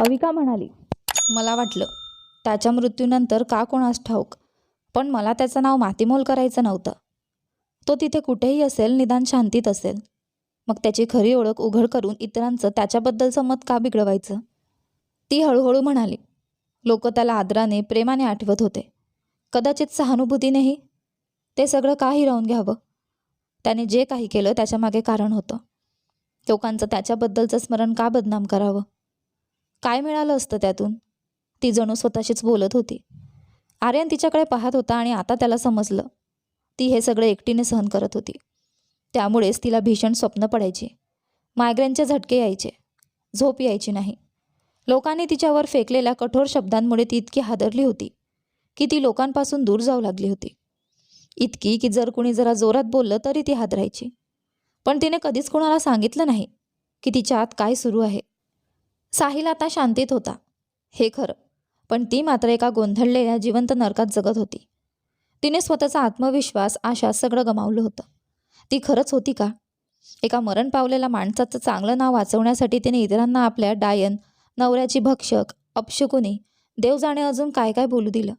अविका म्हणाली मला वाटलं त्याच्या मृत्यूनंतर का कोणास ठाऊक पण मला त्याचं नाव मातीमोल करायचं नव्हतं. तो तिथे कुठेही असेल निदान शांतीत असेल. मग त्याची खरी ओळख उघड करून इतरांचं त्याच्याबद्दलचं मत का बिघडवायचं? ती हळूहळू म्हणाली लोक त्याला आदराने प्रेमाने आठवत होते. कदाचित सहानुभूतीनेही. ते सगळं का हिरावून घ्यावं. त्याने जे काही केलं त्याच्यामागे कारण होतं. लोकांचं त्याच्याबद्दलचं स्मरण का बदनाम करावं? काय मिळालं असतं त्यातून? ती जणू स्वतःशीच बोलत होती. आर्यन तिच्याकडे पाहत होता आणि आता त्याला समजलं. ती हे सगळं एकटीने सहन करत होती. त्यामुळेच तिला भीषण स्वप्न पडायची. मायग्रेनचे झटके यायचे. झोप यायची नाही. लोकांनी तिच्यावर फेकलेल्या कठोर शब्दांमुळे ती इतकी हादरली होती की ती लोकांपासून दूर जाऊ लागली होती. इतकी की जर कुणी जरा जोरात बोललं तरी ती हादरायची. पण तिने कधीच कोणाला सांगितलं नाही की तिच्या आत काय सुरू आहे. साहिल आता शांतीत होता. हे खरं पण ती मात्र एका गोंधळलेल्या जिवंत नरकात जगत होती. तिने स्वतःचा आत्मविश्वास आशा सगळं गमावलं होतं. ती खरंच होती का? एका मरण पावलेल्या माणसाचं चांगलं नाव वाचवण्यासाठी तिने इतरांना आपल्या डायन नवऱ्याची भक्षक अपशकुनी देव जाणे अजून काय काय बोलू दिलं?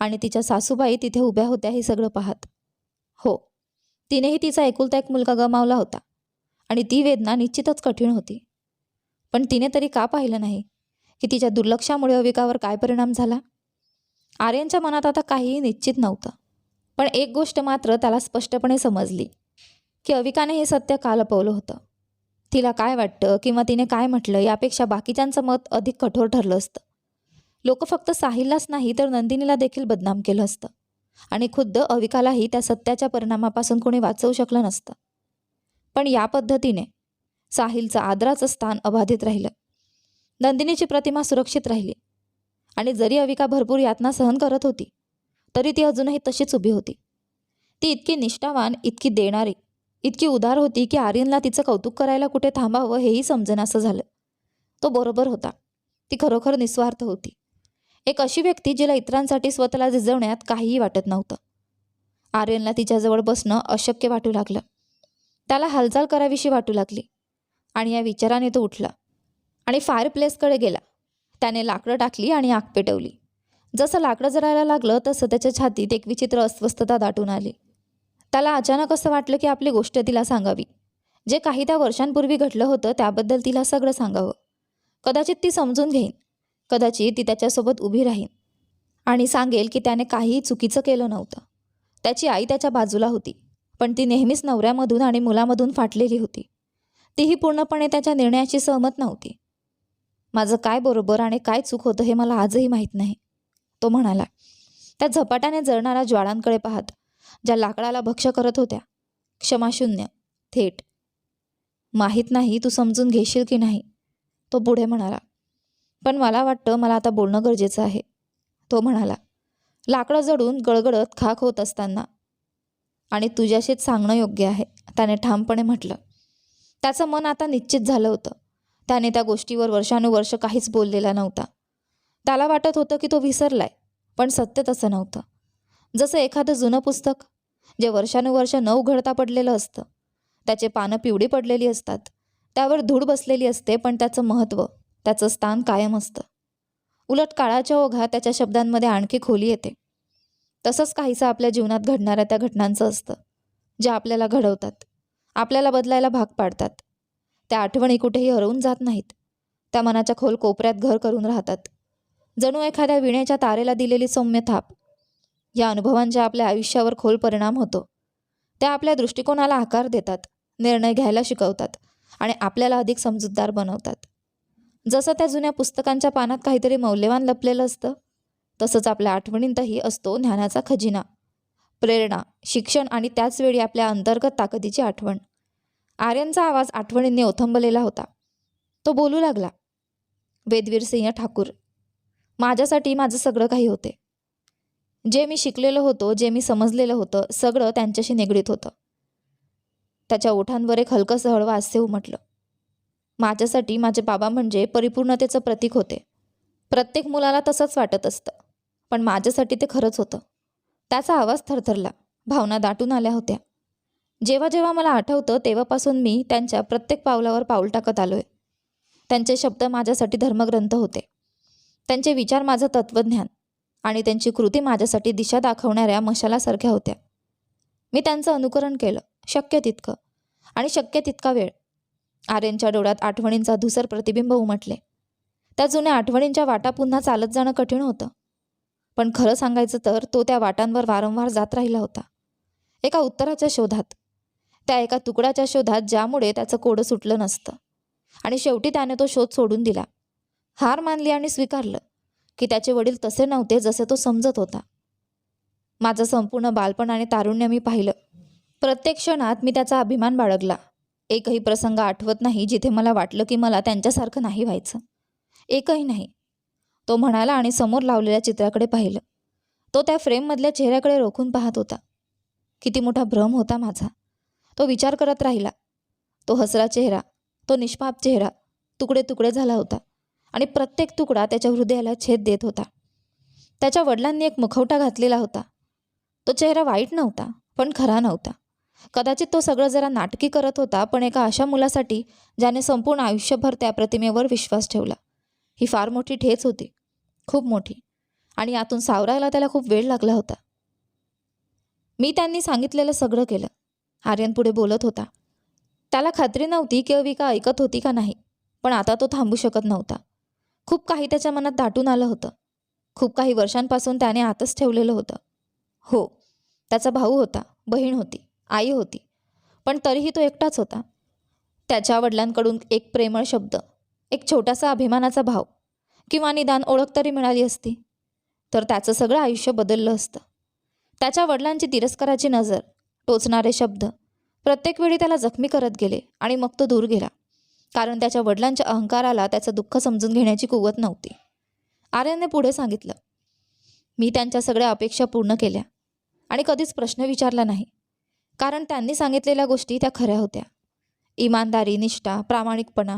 आणि तिच्या सासूबाई तिथे उभ्या होत्या हे सगळं पाहत. हो तिनेही तिचा एकुलता एक मुलगा गमावला होता. आणि ती वेदना निश्चितच कठीण होती. पण तिने तरी का पाहिलं नाही? की तिच्या दुर्लक्षामुळे अविकावर काय परिणाम झाला? आर्यनच्या मनात आता काहीही निश्चित नव्हतं. पण एक गोष्ट मात्र त्याला स्पष्टपणे समजली की अविकाने हे सत्य का लपवलं होतं? तिला काय वाटतं किंवा तिने काय म्हटलं यापेक्षा बाकीच्यांचं मत अधिक कठोर ठरलं असतं. लोक फक्त साहिललाच नाही तर नंदिनीला देखील बदनाम केलं असतं. आणि खुद्द अविकालाही त्या सत्याच्या परिणामापासून कोणी वाचवू शकलं नसतं. पण या पद्धतीने साहिलचं आदराचं स्थान अबाधित राहिलं. नंदिनीची प्रतिमा सुरक्षित राहिली. आणि जरी अविका भरपूर यातना सहन करत होती तरी ती अजूनही तशीच उभी होती. ती इतकी निष्ठावान इतकी देणारी इतकी उदार होती की आर्यनला तिचं कौतुक करायला कुठे थांबावं हेही समजेनासं झालं. तो बरोबर होता. ती खरोखर निस्वार्थ होती. एक अशी व्यक्ती जिला इतरांसाठी स्वतःला झिजवण्यात काहीही वाटत नव्हतं. आर्यनला तिच्याजवळ बसणं अशक्य वाटू लागलं. त्याला हालचाल करावीशी वाटू लागली. आणि या विचाराने तो उठला आणि फायर प्लेसकडे गेला. त्याने लाकडं टाकली आणि आग पेटवली. जसं लाकडं जरायला लागलं तसं त्याच्या छातीत एक विचित्र अस्वस्थता दाटून आली. त्याला अचानक असं वाटलं की आपली गोष्ट तिला सांगावी. जे काही त्या वर्षांपूर्वी घडलं होतं त्याबद्दल तिला सगळं सांगावं. कदाचित ती समजून घेईन. कदाचित ती त्याच्यासोबत उभी राहीन. आणि सांगेल की त्याने काहीही चुकीचं केलं नव्हतं. त्याची आई त्याच्या बाजूला होती पण ती नेहमीच नवऱ्यामधून आणि मुलामधून फाटलेली होती. तीही पूर्णपणे त्याच्या निर्णयाशी सहमत नव्हती. माझं काय बरोबर आणि काय चूक होतं हे मला आजही माहीत नाही तो म्हणाला. त्या झपाट्याने जळणाऱ्या ज्वाळांकडे पाहत ज्या लाकडाला भक्ष करत होत्या क्षमाशून्य थेट. माहीत नाही तू समजून घेशील की नाही तो पुढे म्हणाला. पण मला वाटतं मला आता बोलणं गरजेचं आहे तो म्हणाला. लाकडं जडून गळगडत खाक होत असताना आणि तुझ्याशीच सांगणं योग्य आहे त्याने ठामपणे म्हटलं. त्याचं मन आता निश्चित झालं होतं. त्याने त्या गोष्टीवर वर्षानुवर्ष काहीच बोललेला नव्हता. त्याला वाटत होतं की तो विसरलाय पण सत्य तसं नव्हतं. जसं एखादं जुनं पुस्तक जे वर्षानुवर्ष न उघडता पडलेलं असतं त्याचे पानं पिवळी पडलेली असतात त्यावर धूळ बसलेली असते पण त्याचं महत्त्व त्याचं स्थान कायम असतं. उलट काळाच्या ओघा त्याच्या शब्दांमध्ये आणखी खोली येते. तसंच काहीसं आपल्या जीवनात घडणाऱ्या त्या घटनांचं असतं ज्या आपल्याला घडवतात. आपल्याला बदलायला भाग पाडतात. त्या आठवणी कुठेही हरवून जात नाहीत. त्या मनाच्या खोल कोपऱ्यात घर करून राहतात. जणू एखाद्या विण्याच्या तारेला दिलेली सौम्य थाप. या अनुभवांचा आपल्या आयुष्यावर खोल परिणाम होतो. त्या आपल्या दृष्टिकोनाला आकार देतात निर्णय घ्यायला शिकवतात आणि आपल्याला अधिक समजूतदार बनवतात. जसं त्या जुन्या पुस्तकांच्या पानात काहीतरी मौल्यवान लपलेलं असतं तसंच आपल्या आठवणींतही असतो ज्ञानाचा खजिना. प्रेरणा शिक्षण आणि त्याचवेळी आपल्या अंतर्गत ताकदीची आठवण. आर्यनचा आवाज आठवणींनी ओथंबलेला होता. तो बोलू लागला वेदवीर सिंह ठाकूर माझ्यासाठी माझं सगळं काही होते. जे मी शिकलेलं होतो जे मी समजलेलं होतं सगळं त्यांच्याशी निगडीत होतं. त्याच्या ओठांवर एक हलकं हळवं हास्य उमटलं. माझ्यासाठी माझे बाबा म्हणजे परिपूर्णतेचं प्रतीक होते. प्रत्येक मुलाला तसंच वाटत असतं पण माझ्यासाठी ते खरंच होतं. त्याचा आवाज थरथरला. भावना दाटून आल्या होत्या. जेव्हा जेव्हा मला आठवतं तेव्हापासून मी त्यांच्या प्रत्येक पावलावर पाऊल टाकत आलोय. त्यांचे शब्द माझ्यासाठी धर्मग्रंथ होते. त्यांचे विचार माझं तत्त्वज्ञान आणि त्यांची कृती माझ्यासाठी दिशा दाखवणाऱ्या मशालासारख्या होत्या. मी त्यांचं अनुकरण केलं शक्य तितकं. आणि शक्य तितका वेळ. आर्यनच्या डोळ्यात आठवणींचा धुसर प्रतिबिंब उमटले. त्या जुन्या आठवणींच्या वाटा पुन्हा चालत जाणं कठीण होतं. पण खरं सांगायचं तर तो त्या वाटांवर वारंवार जात राहिला होता. एका उत्तराच्या शोधात त्या एका तुकड्याच्या शोधात ज्यामुळे त्याचं कोडं सुटलं नसतं. आणि शेवटी त्याने तो शोध सोडून दिला. हार मानली आणि स्वीकारलं की त्याचे वडील तसे नव्हते जसे तो समजत होता. माझं संपूर्ण बालपण आणि तारुण्य मी पाहिलं. प्रत्येक क्षणात मी त्याचा अभिमान बाळगला. एकही प्रसंग आठवत नाही जिथे मला वाटलं की मला त्यांच्यासारखं नाही व्हायचं. एकही नाही. तो म्हणाला आणि समोर लावलेल्या चित्राकडे पाहिलं. तो त्या फ्रेममधल्या चेहऱ्याकडे रोखून पाहत होता. किती मोठा भ्रम होता माझा. तो विचार करत राहिला. तो हसरा चेहरा तो निष्पाप चेहरा तुकडे तुकडे झाला होता आणि प्रत्येक तुकडा त्याच्या हृदयाला छेद देत होता. त्याच्या वडिलांनी एक मुखवटा घातलेला होता. तो चेहरा वाईट नव्हता पण खरा नव्हता. कदाचित तो सगळं जरा नाटकी करत होता पण एका अशा मुलासाठी ज्याने संपूर्ण आयुष्यभर त्या प्रतिमेवर विश्वास ठेवला. ही फार मोठी ठेच होती. खूप मोठी. आणि यातून सावरायला त्याला खूप वेळ लागला होता. मी त्यांनी सांगितलेलं सगळं केलं. आर्यन पुढे बोलत होता. त्याला खात्री नव्हती की अविका ऐकत होती का नाही पण आता तो थांबू शकत नव्हता. खूप काही त्याच्या मनात दाटून आलं होतं. खूप काही वर्षांपासून त्याने आतच ठेवलेलं होतं. हो त्याचा भाऊ होता बहीण होती आई होती पण तरीही तो एकटाच होता. त्याच्या वडिलांकडून एक प्रेमळ शब्द एक छोटासा अभिमानाचा भाव किंवा निदान ओळख तरी मिळाली असती. तर त्याचं सगळं आयुष्य बदललं असतं. त्याच्या वडिलांची तिरस्काराची नजर टोचणारे शब्द प्रत्येक वेळी त्याला जखमी करत गेले आणि मग तो दूर गेला. कारण त्याच्या वडिलांच्या अहंकाराला त्याचं दुःख समजून घेण्याची कुवत नव्हती. आर्यनने पुढे सांगितलं मी त्यांच्या सगळ्या अपेक्षा पूर्ण केल्या आणि कधीच प्रश्न विचारला नाही. कारण त्यांनी सांगितलेल्या गोष्टी त्या खऱ्या होत्या. इमानदारी निष्ठा प्रामाणिकपणा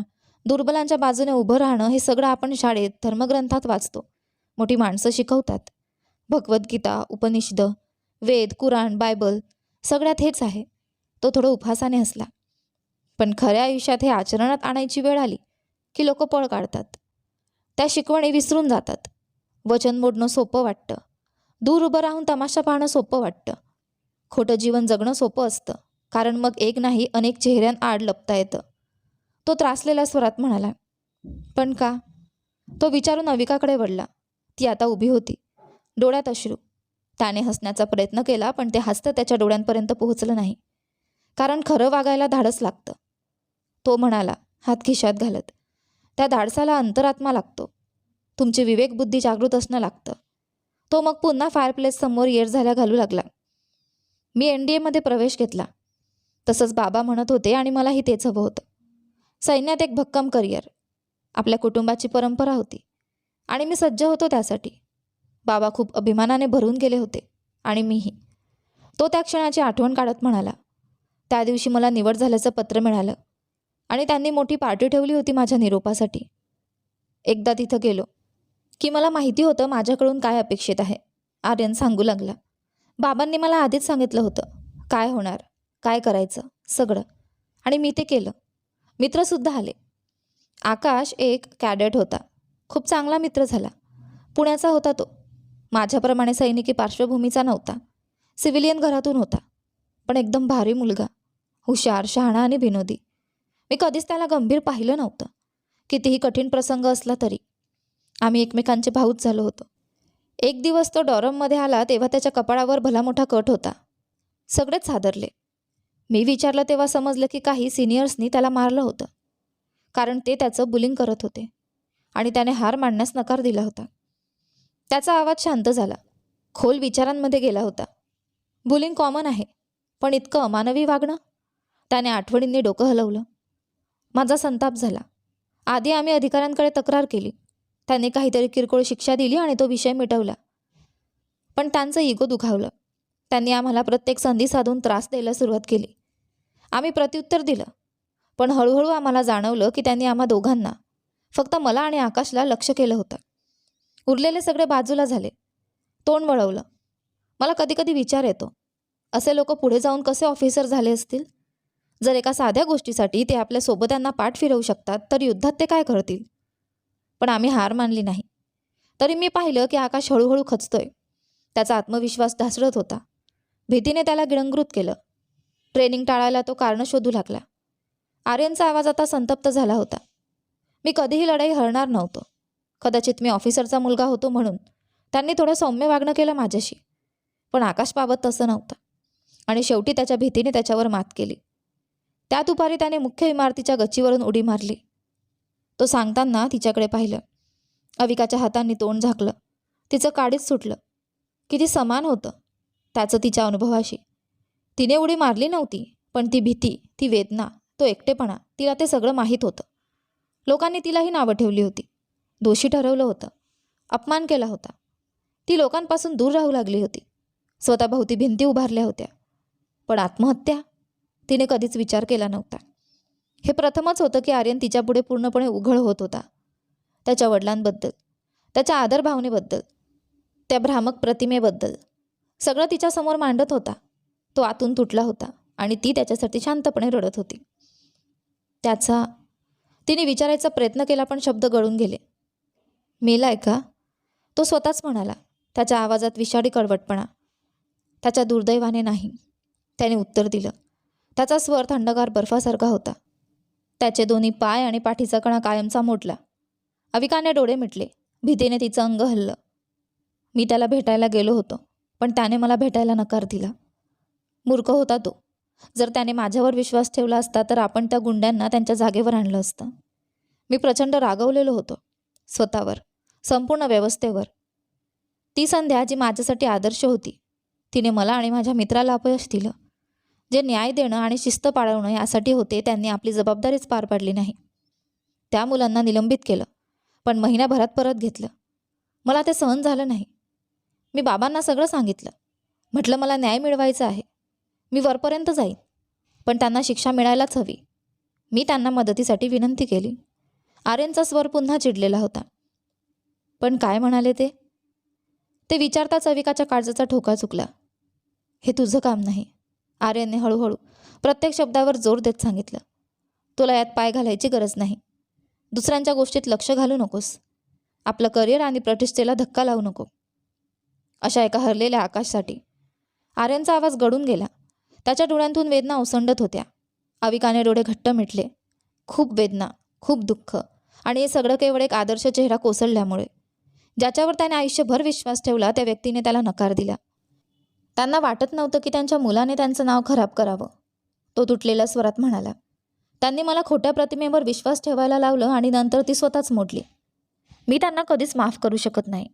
दुर्बलांच्या बाजूने उभं राहणं हे सगळं आपण शाळेत धर्मग्रंथात वाचतो. मोठी माणसं शिकवतात. भगवद्गीता उपनिषद वेद कुराण बायबल सगळ्यात हेच आहे. तो थोडं उपहासाने हसला. पण खऱ्या आयुष्यात हे आचरणात आणायची वेळ आली की लोक पळ काढतात. त्या शिकवणी विसरून जातात. वचन मोडणं सोपं वाटतं. दूर उभं राहून तमाशा पाहणं सोपं वाटतं. खोटं जीवन जगणं सोपं असतं. कारण मग एक नाही अनेक चेहऱ्यांआड लपता येतं. तो त्रासलेल्या स्वरात म्हणाला पण का? तो विचारून अविकाकडे वळला. ती आता उभी होती. डोळ्यात अश्रू. त्याने हसण्याचा प्रयत्न केला पण ते हसतं त्याच्या डोळ्यांपर्यंत पोहोचलं नाही. कारण खरं वागायला धाडस लागतं. तो म्हणाला हात खिशात घालत. त्या धाडसाला अंतरात्मा लागतो. तुमची विवेकबुद्धी जागृत असणं लागतं. तो मग पुन्हा फायरप्लेस समोर येर झाल्या घालू लागला. मी एन डी एमध्ये प्रवेश घेतला. तसंच बाबा म्हणत होते आणि मलाही तेच हवं होतं. सैन्यात एक भक्कम करिअर. आपल्या कुटुंबाची परंपरा होती आणि मी सज्ज होतो त्यासाठी. बाबा खूप अभिमानाने भरून गेले होते आणि मीही. तो त्या क्षणाची आठवण काढत म्हणाला त्या दिवशी मला निवड झाल्याचं पत्र मिळालं आणि त्यांनी मोठी पार्टी ठेवली होती माझ्या निरोपासाठी. एकदा तिथं गेलो की मला माहिती होतं माझ्याकडून काय अपेक्षित आहे आर्यन सांगू लागला. बाबांनी मला आधीच सांगितलं होतं काय होणार काय करायचं सगळं. आणि मी ते केलं. मित्रसुद्धा आले. आकाश एक कॅडेट होता. खूप चांगला मित्र झाला. पुण्याचा होता तो. माझ्याप्रमाणे सैनिकी पार्श्वभूमीचा नव्हता. सिव्हिलियन घरातून होता. पण एकदम भारी मुलगा. हुशार शहाणा आणि विनोदी. मी कधीच त्याला गंभीर पाहिलं नव्हतं. कितीही कठीण प्रसंग असला तरी. आम्ही एकमेकांचे भाऊच झालो होतो. एक दिवस तो डॉरममध्ये आला तेव्हा त्याच्या कपाळावर भला मोठा कट होता. सगळेच सादरले मी विचारलं तेव्हा समजलं की काही सिनियर्सनी त्याला मारलं होतं. कारण ते त्याचं बुलिंग करत होते. आणि त्याने हार मांडण्यास नकार दिला होता. त्याचा आवाज शांत झाला. खोल विचारांमध्ये गेला होता. बुलिंग कॉमन आहे पण इतकं अमानवी वागणं? त्याने आठवणींनी डोकं हलवलं. माझा संताप झाला. आधी आम्ही अधिकाऱ्यांकडे तक्रार केली. त्यांनी काहीतरी किरकोळ शिक्षा दिली आणि तो विषय मिटवला. पण त्यांचं इगो दुखावलं. त्यांनी आम्हाला प्रत्येक संधी साधून त्रास द्यायला सुरुवात केली. आम्ही प्रत्युत्तर दिलं. पण हळूहळू आम्हाला जाणवलं की त्यांनी आम्हा दोघांना फक्त मला आणि आकाशला लक्ष केलं होतं. उरलेले सगळे बाजूला झाले. तोंड वळवलं. मला कधीकधी विचार येतो असे लोक पुढे जाऊन कसे ऑफिसर झाले असतील? जर एका साध्या गोष्टीसाठी ते आपल्या सोबत्यांना पाठ फिरवू शकतात तर युद्धात ते काय करतील? पण आम्ही हार मानली नाही. तरी मी पाहिलं की आकाश हळूहळू खचतोय. त्याचा आत्मविश्वास ढासळत होता. भीतीने त्याला गिळंगृत केलं. ट्रेनिंग टाळायला तो कारणं शोधू लागला. आर्यनचा आवाज आता संतप्त झाला होता. मी कधीही लढाई हरणार नव्हतो. कदाचित मी ऑफिसरचा मुलगा होतो म्हणून. त्यांनी थोडं सौम्य वागणं केलं माझ्याशी. पण आकाशबाबत तसं नव्हतं. आणि शेवटी त्याच्या भीतीने त्याच्यावर मात केली. त्या दुपारी त्याने मुख्य इमारतीच्या गच्चीवरून उडी मारली. तो सांगताना तिच्याकडे पाहिलं. अविकाच्या हातांनी तोंड झाकलं. तिचं काडीच सुटलं. किती समान होतं त्याचं तिच्या अनुभवाशी. तिने उडी मारली नव्हती पण ती भीती ती वेदना तो एकटेपणा तिला ते सगळं माहीत होतं. लोकांनी तिलाही नावं ठेवली होती. दोषी ठरवलं होतं. अपमान केला होता. ती लोकांपासून दूर राहू लागली होती. स्वतःभोवती भिंती उभारल्या होत्या. पण आत्महत्या? तिने कधीच विचार केला नव्हता. हे प्रथमच होतं की आर्यन तिच्यापुढे पूर्णपणे उघड होत होता. त्याच्या वडिलांबद्दल त्याच्या आदर भावनेबद्दल त्या भ्रामक प्रतिमेबद्दल. सगळं तिच्यासमोर मांडत होता. तो आतून तुटला होता आणि ती त्याच्यासाठी शांतपणे रडत होती. त्याचा तिने विचारायचा प्रयत्न केला पण शब्द गळून गेले. मेलाय का? तो स्वतःच म्हणाला त्याच्या आवाजात विषाडी कडवटपणा. त्याच्या दुर्दैवाने नाही त्याने उत्तर दिलं. त्याचा स्वर थंडगार बर्फासारखा होता. त्याचे दोन्ही पाय आणि पाठीचा कणा कायमचा मोडला. अविकाने डोळे मिटले. भीतीने तिचं अंग हल्लं. मी त्याला भेटायला गेलो होतो पण त्याने मला भेटायला नकार दिला. मूर्ख होता तो. जर त्याने माझ्यावर विश्वास ठेवला असता तर आपण त्या गुंड्यांना त्यांच्या जागेवर आणलं असतं. मी प्रचंड रागवलेलो होतो. स्वतःवर संपूर्ण व्यवस्थेवर. ती संध्या जी माझ्यासाठी आदर्श होती तिने मला आणि माझ्या मित्राला अपयश दिलं. जे न्याय देणं आणि शिस्त पाळवणं यासाठी होते त्यांनी आपली जबाबदारीच पार पाडली नाही. त्या मुलांना निलंबित केलं पण महिन्याभरात परत घेतलं. मला ते सहन झालं नाही. मी बाबांना सगळं सांगितलं. म्हटलं मला न्याय मिळवायचा आहे. मी वरपर्यंत जाईन. पण त्यांना शिक्षा मिळायलाच हवी. मी त्यांना मदतीसाठी विनंती केली. आर्यनचा स्वर पुन्हा चिडलेला होता. पण काय म्हणाले ते? ते विचारताच अविकाच्या काळजाचा ठोका चुकला. हे तुझं काम नाही. आर्यनने हळूहळू प्रत्येक शब्दावर जोर देत सांगितलं. तुला यात पाय घालायची गरज नाही. दुसऱ्यांच्या गोष्टीत लक्ष घालू नकोस. आपलं करिअर आणि प्रतिष्ठेला धक्का लावू नको. अशा एका हरलेल्या आकाशसाठी आर्यनचा आवाज गळून गेला. त्याच्या डोळ्यांतून वेदना ओसंडत होत्या. अविकाने डोळे घट्ट मिटले. खूप वेदना खूप दुःख आणि हे सगळं केवळ एक आदर्श चेहरा कोसळल्यामुळे. ज्याच्यावर त्याने आयुष्यभर विश्वास ठेवला त्या व्यक्तीने त्याला नकार दिला. त्यांना वाटत नव्हतं की त्यांच्या मुलाने त्यांचं नाव खराब करावं. तो तुटलेल्या स्वरात म्हणाला त्यांनी मला खोट्या प्रतिमेवर विश्वास ठेवायला लावलं आणि नंतर ती स्वतःच मोडली. मी त्यांना कधीच माफ करू शकत नाही.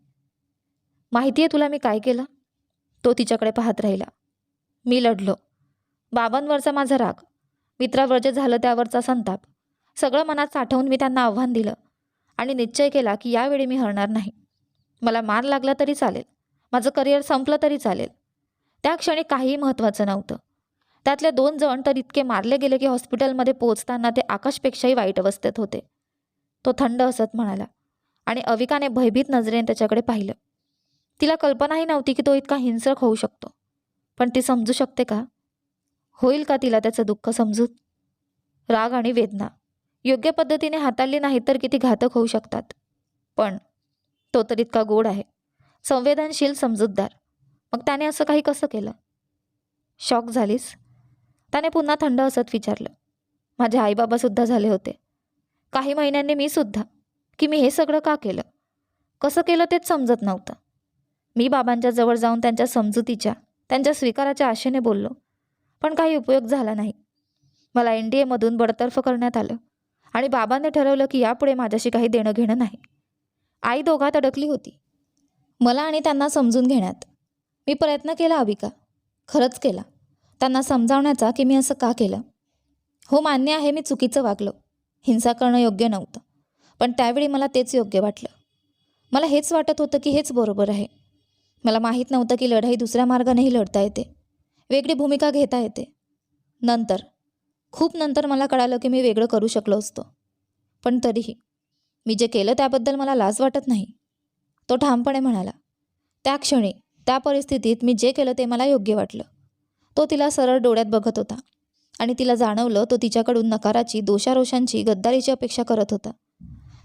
माहिती आहे तुला मी काय केलं तो तिच्याकडे पाहत राहिला. मी लढलो. बाबांवरचा माझा राग. मित्रावर जे झालं त्यावरचा संताप. सगळं मनात साठवून मी त्यांना आव्हान दिलं आणि निश्चय केला की यावेळी मी हरणार नाही. मला मार लागला तरी चालेल. माझं करिअर संपलं तरी चालेल. त्या क्षणी काहीही महत्त्वाचं नव्हतं. त्यातले दोन जण तर इतके मारले गेले की हॉस्पिटलमध्ये पोहोचताना ते आकाशपेक्षाही वाईट अवस्थेत होते. तो थंड हसत म्हणाला आणि अविकाने भयभीत नजरेने त्याच्याकडे पाहिलं. तिला कल्पनाही नव्हती की तो इतका हिंसक होऊ शकतो. पण ती समजू शकते का? होईल का तिला त्याचं दुःख समजूत राग आणि वेदना. योग्य पद्धतीने हाताळली नाही तर किती घातक होऊ शकतात. पण तो तर इतका गोड आहे. संवेदनशील समजूतदार. मग त्याने असं काही कसं केलं? शॉक झालीस? त्याने पुन्हा थंड असत विचारलं. माझे आईबाबासुद्धा झाले होते. काही महिन्यांनी मी सुद्धा. की मी हे सगळं का केलं? कसं केलं तेच समजत नव्हतं. मी बाबांच्या जवळ जाऊन त्यांच्या समजुतीच्या त्यांच्या स्वीकाराच्या आशेने बोललो. पण काही उपयोग झाला नाही. मला एन डी एमधून बडतर्फ करण्यात आलं आणि बाबांनी ठरवलं की यापुढे माझ्याशी काही देणं घेणं नाही. आई दोघात अडकली होती. मला आणि त्यांना समजून घेण्यात. मी प्रयत्न केला अविका खरंच केला. त्यांना समजावण्याचा की मी असं का केलं? हो मान्य आहे मी चुकीचं वागलो. हिंसा करणं योग्य नव्हतं. पण त्यावेळी मला तेच योग्य वाटलं. मला हेच वाटत होतं की हेच बरोबर आहे. मला माहीत नव्हतं की लढाई दुसऱ्या मार्गानेही लढता येते. वेगळी भूमिका घेता येते. नंतर खूप नंतर मला कळालं की मी वेगळं करू शकलो असतो. पण तरीही मी जे केलं त्याबद्दल मला लाज वाटत नाही. तो ठामपणे म्हणाला त्या क्षणी त्या परिस्थितीत मी जे केलं ते मला योग्य वाटलं. तो तिला सरळ डोळ्यात बघत होता आणि तिला जाणवलं तो तिच्याकडून नकाराची दोषारोषांची गद्दारीची अपेक्षा करत होता.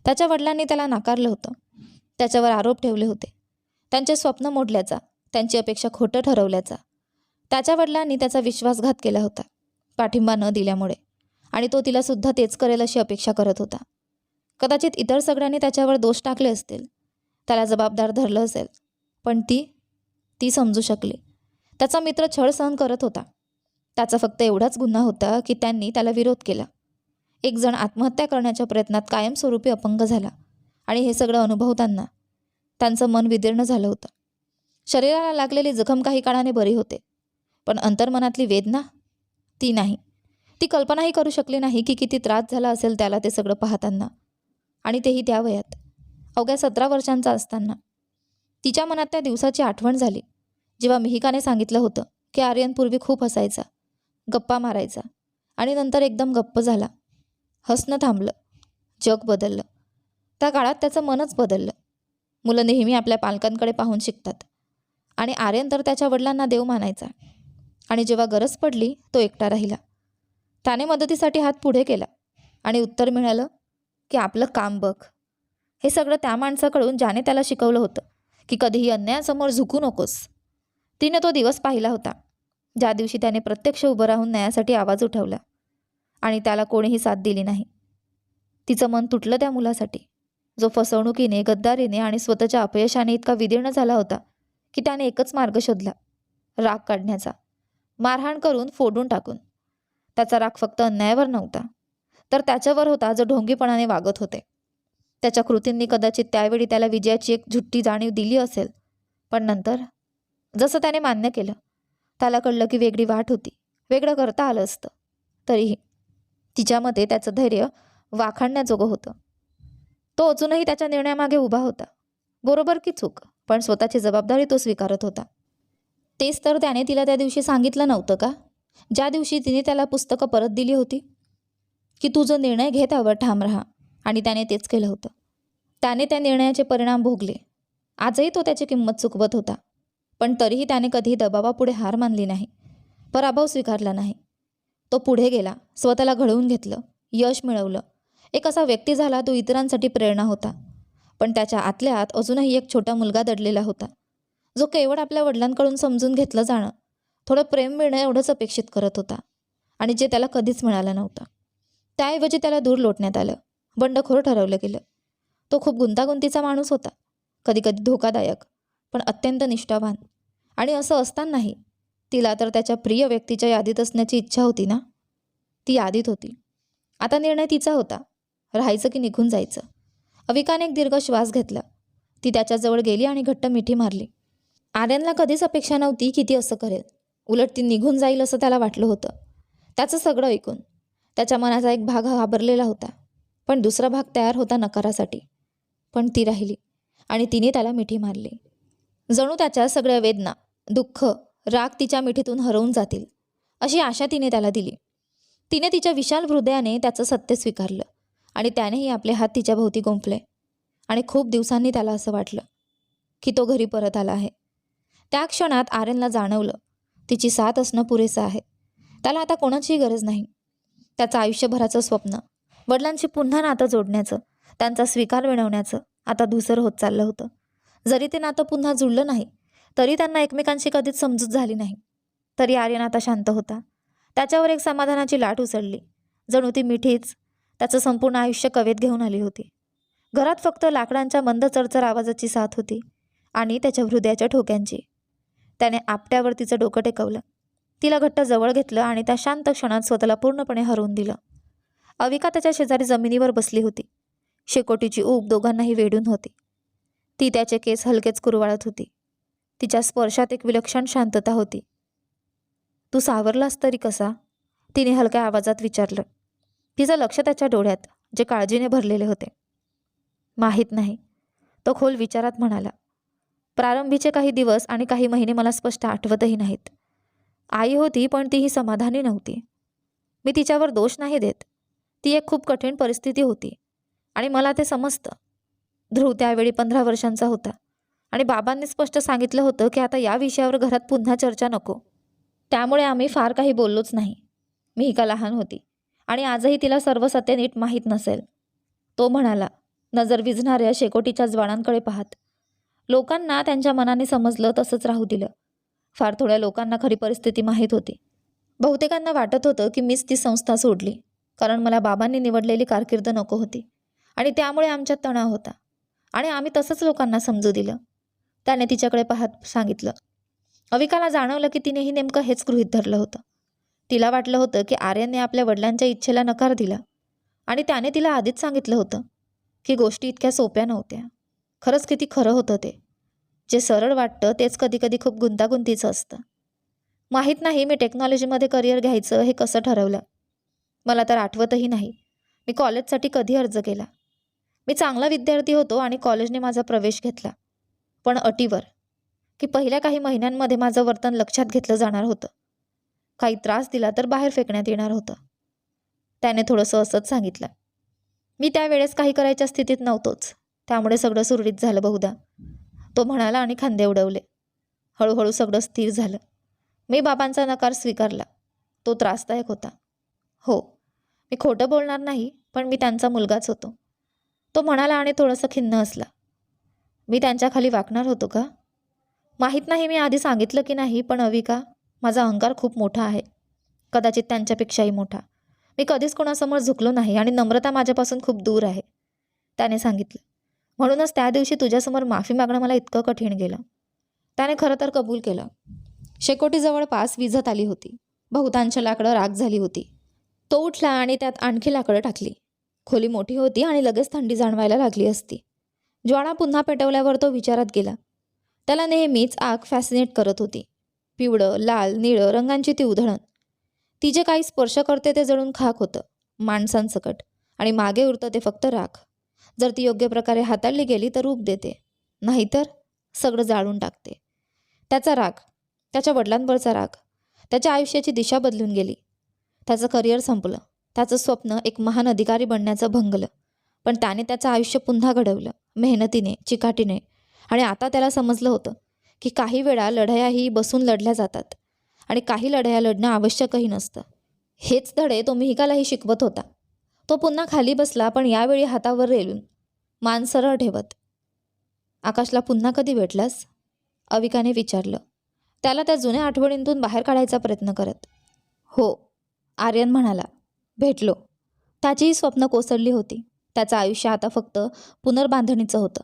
त्याच्या वडिलांनी त्याला नाकारलं होतं. त्याच्यावर आरोप ठेवले होते. त्यांचे स्वप्न मोडल्याचा त्यांची अपेक्षा खोटं ठरवल्याचा त्याच्या वडिलांनी त्याचा विश्वासघात केला होता. पाठिंबा न दिल्यामुळे. आणि तो तिला सुद्धा तेच करेल अशी अपेक्षा करत होता. कदाचित इतर सगळ्यांनी त्याच्यावर दोष टाकले असतील. त्याला जबाबदार धरलं असेल. पण ती ती समजू शकली. त्याचा मित्र छळ सहन करत होता. त्याचा फक्त एवढाच गुन्हा होता की त्यांनी त्याला विरोध केला. एक जण आत्महत्या करण्याच्या प्रयत्नात कायमस्वरूपी अपंग झाला. आणि हे सगळं अनुभवताना त्यांचं मन विदीर्ण झालं होतं. शरीराला लागलेली जखम काही काळाने बरी होते. पण अंतर्मनातली वेदना? ती नाही. ती कल्पनाही करू शकली नाही की किती त्रास झाला असेल त्याला ते सगळं पाहताना. आणि तेही त्या वयात. अवघ्या सतरा वर्षांचा असताना. तिच्या मनात त्या दिवसाची आठवण झाली. जेव्हा मिहिकाने सांगितलं होतं की आर्यन पूर्वी खूप हसायचा गप्पा मारायचा आणि नंतर एकदम गप्प झाला. हसणं थांबलं. जग बदललं. त्या काळात त्याचं मनच बदललं. मुलं नेहमी आपल्या पालकांकडे पाहून शिकतात. आणि आर्यन तर त्याच्या वडिलांना देव मानायचा. आणि जेव्हा गरज पडली तो एकटा राहिला. त्याने मदतीसाठी हात पुढे केला आणि उत्तर मिळालं की आपलं काम बघ. हे सगळं त्या माणसाकडून ज्याने त्याला शिकवलं होतं की कधीही अन्यायासमोर झुकू नकोस. तिने तो दिवस पाहिला होता ज्या दिवशी त्याने प्रत्यक्ष उभं राहून न्यायासाठी आवाज उठवला आणि त्याला कोणीही साथ दिली नाही. तिचं मन तुटलं त्या मुलासाठी. जो फसवणुकीने गद्दारीने आणि स्वतःच्या अपयशाने इतका विदीर्ण झाला होता की त्याने एकच मार्ग शोधला राग काढण्याचा. मारहाण करून फोडून टाकून. त्याचा राग फक्त अन्यायावर नव्हता. तर त्याच्यावर होता जो ढोंगीपणाने वागत होते. त्याच्या कृतींनी कदाचित त्यावेळी त्याला विजयाची एक झुट्टी जाणीव दिली असेल. पण नंतर जसं त्याने मान्य केलं त्याला कळलं की वेगळी वाट होती. वेगळं करता आलं असतं. तरीही तिच्यामध्ये त्याचं धैर्य वाखाणण्याजोगं होतं. तो अजूनही त्याच्या निर्णयामागे उभा होता. बरोबर की चूक? पण स्वतःची जबाबदारी तो स्वीकारत होता. तेच तर त्याने तिला त्या दिवशी सांगितलं नव्हतं का? ज्या दिवशी तिने त्याला पुस्तकं परत दिली होती की तू जो निर्णय घे त्यावर ठाम राहा. आणि त्याने तेच केलं होतं. त्याने त्या निर्णयाचे परिणाम भोगले. आजही तो त्याची किंमत चुकवत होता. पण तरीही त्याने कधी दबावापुढे हार मानली नाही. पराभव स्वीकारला नाही. तो पुढे गेला स्वतःला घडवून घेतलं यश मिळवलं. एक असा व्यक्ती झाला तो इतरांसाठी प्रेरणा होता. पण त्याच्या आतल्या आत अजूनही एक छोटा मुलगा दडलेला होता. जो केवळ आपल्या वडिलांकडून समजून घेतलं जाणं थोडं प्रेम मिळणं एवढंच अपेक्षित करत होता आणि जे त्याला कधीच मिळालं नव्हतं. त्याऐवजी त्याला दूर लोटण्यात आलं. बंडखोर ठरवलं गेलं. तो खूप गुंतागुंतीचा माणूस होता. कधीकधी धोकादायक पण अत्यंत निष्ठावान. आणि असं असतानाही तिला तर त्याच्या प्रिय व्यक्तीच्या यादीत असण्याची इच्छा होती ना? ती यादीत होती. आता निर्णय तिचा होता. राहायचं की निघून जायचं? अविकाने एक दीर्घ श्वास घेतला. ती त्याच्याजवळ गेली आणि घट्ट मिठी मारली. आर्यनला कधीच अपेक्षा नव्हती की ती असं करेल. उलट ती निघून जाईल असं त्याला वाटलं होतं. त्याचं सगळं ऐकून. त्याच्या मनाचा एक भाग घाबरलेला होता. पण दुसरा भाग तयार होता नकारासाठी. पण ती राहिली आणि तिने त्याला मिठी मारली. जणू त्याच्या सगळ्या वेदना दुःख राग तिच्या मिठीतून हरवून जातील अशी आशा तिने त्याला दिली. तिने तिच्या विशाल हृदयाने त्याचं सत्य स्वीकारलं आणि त्यानेही आपले हात तिच्या भोवती गुंफले आणि खूप दिवसांनी त्याला असं वाटलं की तो घरी परत आला आहे. त्या क्षणात आर्यनला जाणवलं तिची साथ असणं पुरेसं आहे. त्याला आता कोणाचीही गरज नाही. त्याचं आयुष्यभराचं स्वप्न वडिलांशी पुन्हा नातं जोडण्याचं त्यांचा स्वीकार मिळवण्याचं आता धुसर होत चाललं होतं. जरी ते नातं पुन्हा जुळलं नाही तरी त्यांना एकमेकांशी कधीच समजूत झाली नाही. तरी आर्यन आता शांत होता. त्याच्यावर एक समाधानाची लाट उसळली. जणू ती मिठीच त्याचं संपूर्ण आयुष्य कवेत घेऊन आली होती. घरात फक्त लाकडांच्या मंद चरचर आवाजाची साथ होती आणि त्याच्या हृदयाच्या ठोक्यांची. त्याने आपट्यावर तिचं डोकं टेकवलं. तिला घट्ट जवळ घेतलं आणि त्या शांत क्षणात स्वतःला पूर्णपणे हरवून दिलं. अविका त्याच्या शेजारी जमिनीवर बसली होती. शेकोटीची ऊब दोघांनाही वेढून होती. ती त्याचे केस हलकेच कुरवाळत होती. तिच्या स्पर्शात एक विलक्षण शांतता होती. तू सावरलास तरी कसा? तिने हलक्या आवाजात विचारलं. तिचं लक्ष त्याच्या डोळ्यात जे काळजीने भरलेले होते. माहीत नाही. तो खोल विचारात म्हणाला. प्रारंभीचे काही दिवस आणि काही महिने मला स्पष्ट आठवतही नाहीत. आई होती पण तीही समाधानी नव्हती. मी तिच्यावर दोष नाही देत. ती एक खूप कठीण परिस्थिती होती. आणि मला ते समजतं. ध्रुव त्यावेळी पंधरा वर्षांचा होता. आणि बाबांनी स्पष्ट सांगितलं होतं की आता या विषयावर घरात पुन्हा चर्चा नको. त्यामुळे आम्ही फार काही बोललोच नाही. मी मिहिका लहान होती. आणि आजही तिला सर्व सत्य नीट माहीत नसेल. तो म्हणाला नजर विझणाऱ्या शेकोटीच्या ज्वाळांकडे पाहत. लोकांना त्यांच्या मनाने समजलं तसंच राहू दिलं. फार थोड्या लोकांना खरी परिस्थिती माहीत होती. बहुतेकांना वाटत होतं की मीच ती संस्था सोडली कारण मला बाबांनी निवडलेली कारकीर्द नको होती आणि त्यामुळे आमच्यात तणाव होता आणि आम्ही तसंच लोकांना समजू दिलं. त्याने तिच्याकडे पाहत सांगितलं अविकाला जाणवलं की तिनेही नेमकं हेच गृहीत धरलं होतं. तिला वाटलं होतं की आर्यनने आपल्या वडिलांच्या इच्छेला नकार दिला आणि त्याने तिला आधीच सांगितलं होतं की गोष्टी इतक्या सोप्या नव्हत्या. खरंच किती खरं होतं ते. जे सरळ वाटतं तेच कधीकधी खूप गुंतागुंतीचं असतं. माहीत नाही मी टेक्नॉलॉजीमध्ये करिअर घ्यायचं हे कसं ठरवलं. मला तर आठवतही नाही. मी कॉलेजसाठी कधी अर्ज केला? मी चांगला विद्यार्थी होतो आणि कॉलेजने माझा प्रवेश घेतला. पण अटीवर. की पहिल्या काही महिन्यांमध्ये माझं वर्तन लक्षात घेतलं जाणार होतं. काही त्रास दिला तर बाहेर फेकण्यात येणार होतं. त्याने थोडंसं असंच सांगितलं. मी त्यावेळेस काही करायच्या स्थितीत नव्हतोच. त्यामुळे सगळं सुरळीत झालं बहुधा. तो म्हणाला आणि खांदे उडवले. हळूहळू सगळं स्थिर झालं. मी बाबांचा नकार स्वीकारला. तो त्रासदायक होता. हो मी खोटं बोलणार नाही पण मी त्यांचा मुलगाच होतो. तो म्हणाला आणि थोडंसं खिन्न असला मी त्यांच्याखाली वाकणार होतो का? माहीत नाही मी आधी सांगितलं की नाही पण अविका माझा अहंकार खूप मोठा आहे. कदाचित त्यांच्यापेक्षाही मोठा. मी कधीच कोणासमोर झुकलो नाही आणि नम्रता माझ्यापासून खूप दूर आहे. त्याने सांगितलं. म्हणूनच त्या दिवशी तुझ्यासमोर माफी मागणं मला इतकं कठीण गेलं. त्याने खरं तर कबूल केलं. शेकोटी जवळपास विझत आली होती. बहुतांश लाकडं राग झाली होती. तो उठला आणि त्यात आणखी लाकडं टाकली. खोली मोठी होती आणि लगेच थंडी जाणवायला लागली असती. ज्वाळा पुन्हा पेटवल्यावर तो विचारात गेला. त्याला नेहमीच आग फॅसिनेट करत होती. पिवळं लाल निळं रंगांची ती उधळण. ती जे काही स्पर्श करते ते जळून खाक होतं. माणसांसकट. आणि मागे उरतं ते फक्त राख. जर ती योग्य प्रकारे हाताळली गेली तर रूप देते नाहीतर सगळं जाळून टाकते. त्याचा राग त्याच्या वडिलांवरचा राग त्याच्या आयुष्याची दिशा बदलून गेली. त्याचं करिअर संपलं त्याचं स्वप्न एक महान अधिकारी बनण्याचं भंगलं पण त्याने त्याचं आयुष्य पुन्हा घडवलं मेहनतीने चिकाटीने. आणि आता त्याला समजलं होतं की काही वेळा लढायाही बसून लढल्या जातात आणि काही लढाया लढणं आवश्यकही नसतं. हेच धडे तो मिहिकालाही शिकवत होता. तो पुन्हा खाली बसला पण यावेळी हातावर रेलून मान सरळ ठेवत. आकाशला पुन्हा कधी भेटलास? अविकाने विचारलं. त्याला त्या जुन्या आठवणींतून बाहेर काढायचा प्रयत्न करत. हो आर्यन म्हणाला. भेटलो. त्याचीही स्वप्न कोसळली होती. त्याचं आयुष्य आता फक्त पुनर्बांधणीचं होतं.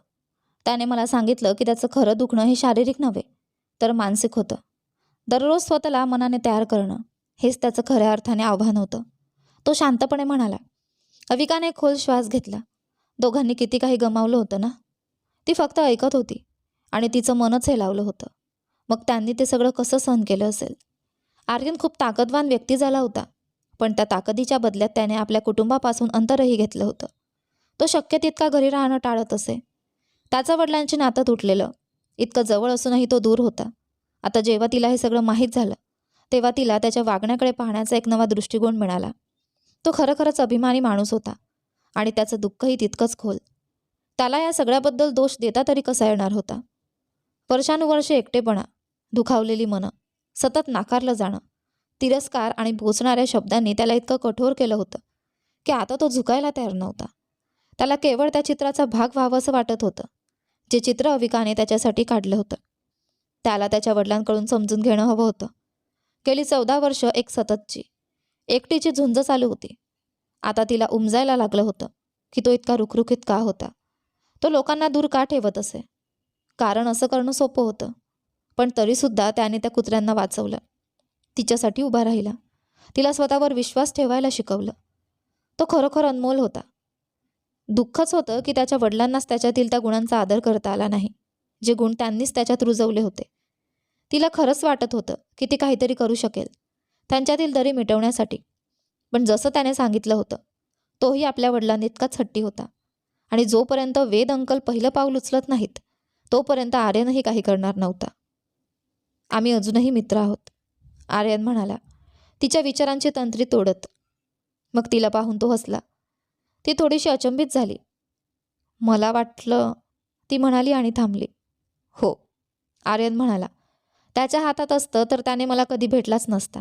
त्याने मला सांगितलं की त्याचं खरं दुखणं हे शारीरिक नव्हे तर मानसिक होतं. दररोज स्वतःला मनाने तयार करणं हेच त्याचं खऱ्या अर्थाने आव्हान होतं. तो शांतपणे म्हणाला. अविकाने खोल श्वास घेतला. दोघांनी किती काही गमावलं होतं ना? ती फक्त ऐकत होती आणि तिचं मनच हे लावलं होतं. मग त्यांनी ते सगळं कसं सहन केलं असेल? आर्यन खूप ताकदवान व्यक्ती झाला होता पण त्या ताकदीच्या बदल्यात त्याने आपल्या कुटुंबापासून अंतरही घेतलं होतं. तो शक्य तितका घरी राहणं टाळत असे. त्याचं वडिलांची नातं तुटलेलं. इतकं जवळ असूनही तो दूर होता. आता जेव्हा तिला हे सगळं माहीत झालं तेव्हा तिला त्याच्या वागण्याकडे पाहण्याचा एक नवा दृष्टिकोन मिळाला. तो खरोखरच अभिमानी माणूस होता. आणि त्याचं दुःखही तितकंच खोल. त्याला या सगळ्याबद्दल दोष देता तरी कसा येणार होता? वर्षानुवर्षे एकटेपणा दुखावलेली मनं सतत नाकारलं जाणं तिरस्कार आणि बोचणाऱ्या शब्दांनी त्याला इतकं कठोर केलं होतं की आता तो झुकायला तयार नव्हता. त्याला केवळ त्या चित्राचा भाग व्हावंसं वाटत होतं जे चित्र अविकाने त्याच्यासाठी काढलं होतं. त्याला त्याच्या वडिलांकडून समजून घेणं हवं होतं. गेली चौदा वर्ष एक सततची एकटीची झुंज चालू होती. आता तिला उमजायला लागलं होतं की तो इतका रुखरुखीत का होता? तो लोकांना दूर का ठेवत असे? कारण असं करणं सोपं होतं. पण तरीसुद्धा त्याने त्या कुत्र्यांना वाचवलं. तिच्यासाठी उभा राहिला. तिला स्वतःवर विश्वास ठेवायला शिकवलं. तो खरोखर अनमोल होता. दुःखच होतं की त्याच्या वडिलांनाच त्याच्यातील त्या गुणांचा आदर करता आला नाही जे गुण त्यांनीच त्याच्यात रुजवले होते. तिला खरंच वाटत होतं की ती काहीतरी करू शकेल त्यांच्यातील दरी मिटवण्यासाठी. पण जसं त्याने सांगितलं होतं तोही आपल्या वडिलांनी इतकाच हट्टी होता. आणि जोपर्यंत वेद अंकल पहिलं पाऊल उचलत नाहीत तोपर्यंत आर्यनही काही करणार नव्हता. आम्ही अजूनही मित्र आहोत आर्यन म्हणाला. तिच्या विचारांची तंत्री तोडत. मग तिला पाहून तो हसला. ती थोडीशी अचंबित झाली. मला वाटलं ती म्हणाली आणि थांबली. हो आर्यन म्हणाला. त्याच्या हातात असतं तर त्याने मला कधी भेटलाच नसता.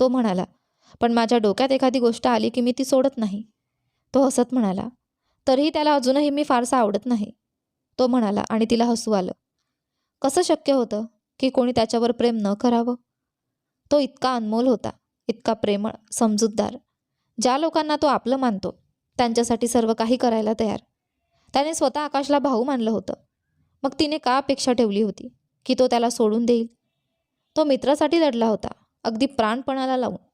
तो म्हणाला पण माझ्या डोक्यात एखादी गोष्ट आली की मी ती सोडत नाही. तो हसत म्हणाला तरीही त्याला अजूनही मी फारसा आवडत नाही. तो म्हणाला आणि तिला हसू आलं कसं शक्य होतं की कोणी त्याच्यावर प्रेम न करावं? तो इतका अनमोल होता इतका प्रेमळ समजूतदार ज्या लोकांना तो आपलं मानतो त्यांच्यासाठी सर्व काही करायला तयार. त्याने स्वतः आकाशला भाऊ मानलं होतं. मग तिने का अपेक्षा ठेवली होती की तो त्याला सोडून देईल? तो मित्रासाठी लढला होता अगदी प्राणपणाला लावून.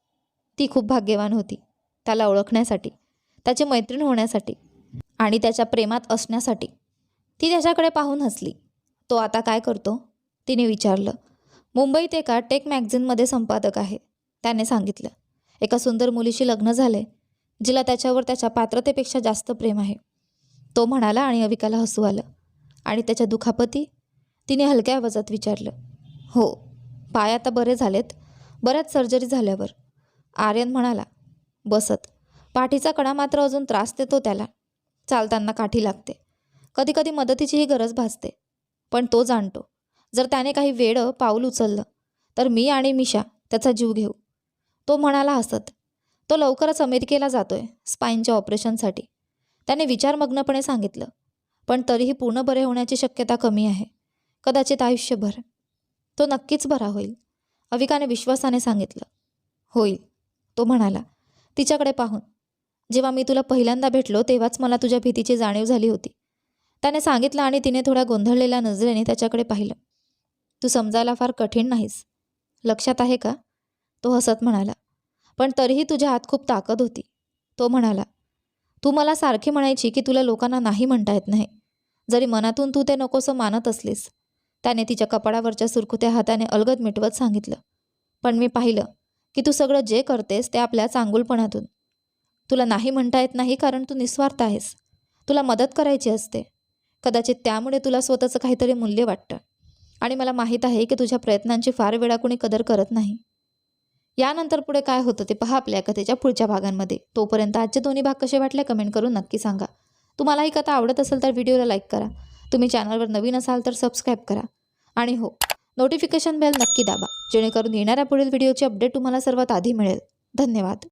ती खूप भाग्यवान होती त्याला ओळखण्यासाठी त्याची मैत्रीण होण्यासाठी आणि त्याच्या प्रेमात असण्यासाठी. ती त्याच्याकडे पाहून हसली. तो आता काय करतो? तिने विचारलं. मुंबईत एका टेक मॅगझिनमध्ये संपादक आहे त्याने सांगितलं. एका सुंदर मुलीशी लग्न झाले जिला त्याच्यावर त्याच्या पात्रतेपेक्षा जास्त प्रेम आहे. तो म्हणाला आणि अविकाला हसू आलं आणि त्याच्या दुखापती तिने हलक्या आवाजात विचारलं. हो पाय आता बरे झालेत. बऱ्याच सर्जरी झाल्यावर. आर्यन म्हणाला बसत. पाठीचा कडा मात्र अजून त्रास देतो त्याला. चालताना काठी लागते. कधीकधी मदतीचीही गरज भासते. पण तो जाणतो. जर त्याने काही वेळं पाऊल उचललं तर मी आणि मिशा त्याचा जीव घेऊ. तो म्हणाला हसत. तो लवकरच अमेरिकेला जातोय स्पाईनच्या ऑपरेशनसाठी. त्याने विचारमग्नपणे सांगितलं पण तरीही पूर्ण बरे होण्याची शक्यता कमी आहे. कदाचित आयुष्यभर. तो नक्कीच बरा होईल अविकाने विश्वासाने सांगितलं. होईल. तो म्हणाला तिच्याकडे पाहून. जेव्हा मी तुला पहिल्यांदा भेटलो तेव्हाच मला तुझ्या भीतीची जाणीव झाली होती. त्याने सांगितलं आणि तिने थोड्या गोंधळलेल्या नजरेने त्याच्याकडे पाहिलं. तू समजायला फार कठीण नाहीस. लक्षात आहे का? तो हसत म्हणाला. पण तरीही तुझ्या हात खूप ताकद होती. तो म्हणाला. तू मला सारखी म्हणायची की तुला लोकांना नाही म्हणता येत नाही. जरी मनातून तू ते नकोसं मानत असलीस. त्याने तिच्या कपाडावरच्या सुरकुत्या हाताने अलगद मिटवत सांगितलं. पण मी पाहिलं. की तू सगळं जे करतेस ते आपल्या चांगुलपणातून. तुला नाही म्हणता येत नाही कारण तू निस्वार्थ आहेस. तुला मदत करायची असते. कदाचित त्यामुळे तुला स्वतःचं काहीतरी मूल्य वाटतं. आणि मला माहीत आहे की तुझ्या प्रयत्नांची फार वेळा कोणी कदर करत नाही. यानंतर पुढे काय होतं ते पहा आपल्या कथेच्या पुढच्या भागांमध्ये. तोपर्यंत आजचे दोन्ही भाग कसे वाटले कमेंट करून नक्की सांगा. तुम्हाला ही कथा आवडत असेल तर व्हिडिओला लाईक करा. तुम्ही चॅनलवर नवीन असाल तर सबस्क्राईब करा. आणि हो नोटिफिकेशन बेल नक्की दाबा जेणेकरून येणाऱ्या पुढील व्हिडिओची अपडेट तुम्हाला सर्वात आधी मिळेल. धन्यवाद.